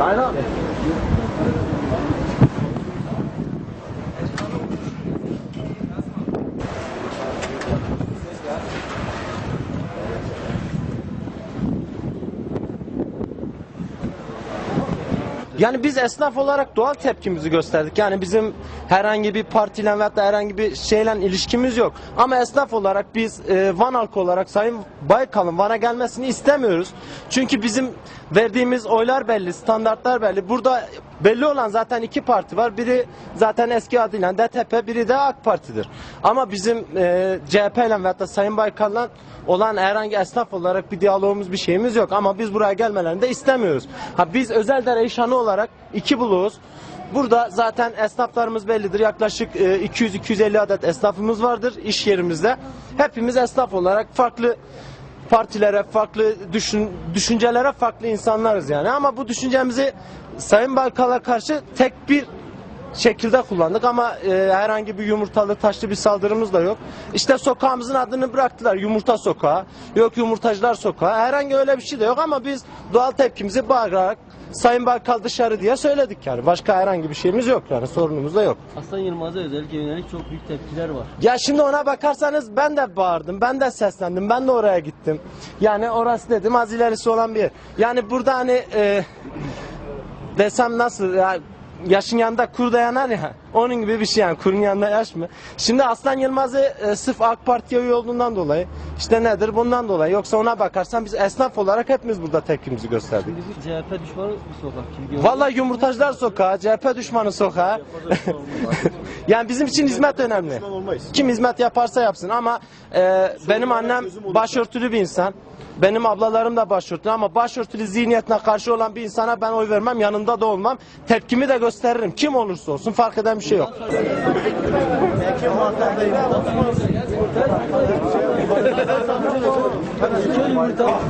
أيوه Yani biz esnaf olarak doğal tepkimizi gösterdik. Yani bizim herhangi bir partiyle veyahut da herhangi bir şeyle ilişkimiz yok. Ama esnaf olarak biz e, Van halkı olarak Sayın Baykal'ın Van'a gelmesini istemiyoruz. Çünkü bizim verdiğimiz oylar belli, standartlar belli. Burada belli olan zaten iki parti var. Biri zaten eski adıyla DTP, biri de AK Parti'dir. Ama bizim e, CHP ile veyahut da Sayın Baykal'la olan herhangi esnaf olarak bir diyalogumuz bir şeyimiz yok. Ama biz buraya gelmelerini de istemiyoruz. Ha biz Özeldere İşhanı olarak iki buluğuz. Burada zaten esnaflarımız bellidir. Yaklaşık e, 200-250 adet esnafımız vardır iş yerimizde. Hepimiz esnaf olarak farklı partilere, farklı düşün, düşüncelere farklı insanlarız yani. Ama bu düşüncemizi Sayın Baykal'a karşı tek bir şekilde kullandık ama e, herhangi bir yumurtalı taşlı bir saldırımız da yok. İşte sokağımızın adını bıraktılar yumurta sokağı, yok yumurtacılar sokağı. Herhangi öyle bir şey de yok ama biz doğal tepkimizi bağırarak Sayın Baykal dışarı diye söyledik yani. Başka herhangi bir şeyimiz yok yani sorunumuz da yok. Aslan Yılmaz'a özellikle yönelik çok büyük tepkiler var. Ya şimdi ona bakarsanız ben de bağırdım, ben de seslendim, ben de oraya gittim. Yani orası dedim az ilerisi olan bir yer. Yani burada hani e, desem nasıl ya yaşın yanında kur da yanar ya. Onun gibi bir şey yani kurun yanında yaş mı? Şimdi Aslan Yılmaz'ı e, sırf AK Parti'ye üye olduğundan dolayı işte nedir bundan dolayı. Yoksa ona bakarsan biz esnaf olarak hepimiz burada tepkimizi gösterdik. Şimdi bu CHP düşmanı bir sokak görünüyor. Vallahi yumurtacılar sokağı, CHP düşmanı sokağı. yani bizim için hizmet önemli. Kim hizmet yaparsa yapsın ama e, benim annem başörtülü bir insan. Benim ablalarım da başörtülü ama başörtülü zihniyetine karşı olan bir insana ben oy vermem, yanında da olmam. Tepkimi de gösteririm. Kim olursa olsun fark eden bir şey yok. İki yumurta.